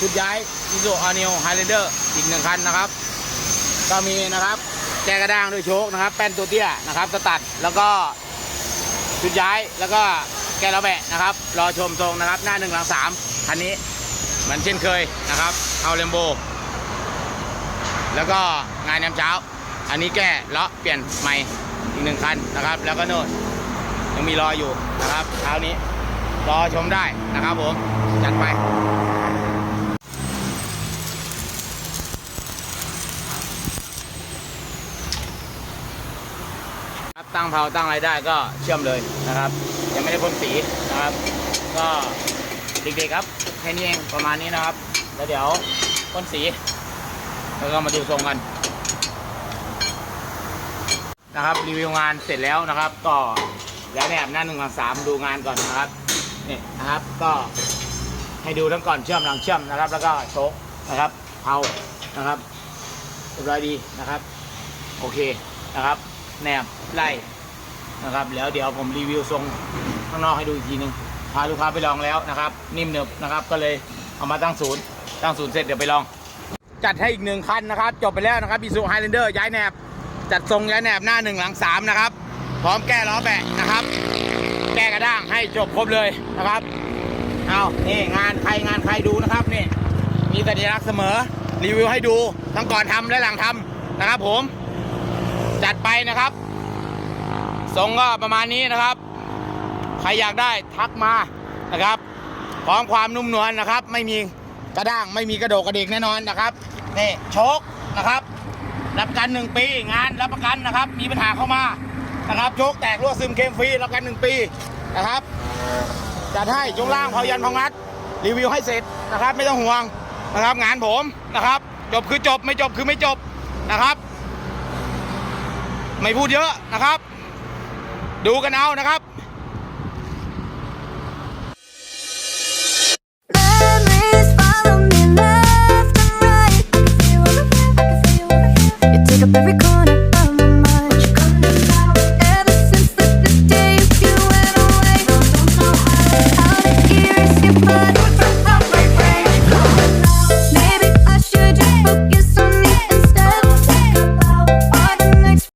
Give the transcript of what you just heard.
ชุดย้ายอิโซอานิโอไฮเลนเดอร์อีกหนึ่งคันนะครับ ก็มีนะครับแกกระด้างด้วยโชคนะครับ แป้นตัวเตี้ยนะครับสตัดแล้วก็ชุดย้ายแล้วก็แกระแบะนะครับ รอชมทรงนะครับ หน้าหนึ่งหลังสามคันนี้เหมือนเช่นเคยนะครับเอาเลมโบ แล้วก็งานยามเช้า อันนี้แก้เลาะเปลี่ยนใหม่อีกหนึ่งคันนะครับ แล้วก็โน่นยังมีรออยู่นะครับเช้านี้รอชมได้นะครับผม จัดไป ครับ ตั้งเผาตั้งอะไรได้ก็เชื่อมเลยนะครับ ยังไม่ได้พ่นสีนะครับ ก็เด็กๆครับแค่นี้เองประมาณนี้นะครับ แล้วเดี๋ยวพ่นสี แล้วก็มาดูทรงกันนะครับรีวิวงานเสร็จแล้วนะครับ ก็แล้วแนบหน้าหนึ่งหลังสามดูงานก่อนนะครับนี่นะครับก็ให้ดูทั้งก่อนเชื่อมหลังเชื่อมนะครับ แล้วก็โชคนะครับเผานะครับเรียบร้อยดีนะครับ โอเคนะครับ แนบไล่นะครับแล้วเดี๋ยวผมรีวิวทรงข้างนอกให้ดูอีกทีหนึงพาลูกค้าไปลองแล้วนะครับ นิ่มเนบนะครับ ก็เลยเอามาตั้งศูนย์ตั้งศูนย์เสร็จเดี๋ยวไปลอง จัดให้อีกหนึ่งคันนะครับ จบไปแล้วนะครับอีซูไฮแลนเดอร์ย้ายแนบ จัดทรงย้ายแนบหน้าหนึ่งหลังสามนะครับ พร้อมแก้ล้อแบะนะครับ แก้กระด้างให้จบครบเลยนะครับเอานี่งานใครงานใครดูนะครับนี่มีสัญลักษณ์เสมอรีวิวให้ดูทั้งก่อนทำและหลังทำนะครับผม จัดไปนะครับทรงก็ประมาณนี้นะครับ ใครอยากได้ทักมานะครับ พร้อมความนุ่มนวลนะครับ ไม่มีกระด้างไม่มีกระโดกกระเดกแน่นอนนะครับนี่โชคนะครับ รับประกันหนึ่งปีงานรับประกันนะครับ มีปัญหาเข้ามานะครับโชคแตกรั่วซึมเคมฟรีรับประกันหนึ่งปีนะครับจัดให้จงล่างเผายันพองัด รีวิวให้เสร็จนะครับ ไม่ต้องห่วงนะครับ งานผมนะครับ จบคือจบไม่จบคือไม่จบนะครับ ไม่พูดเยอะนะครับ ดูกันเอานะครับ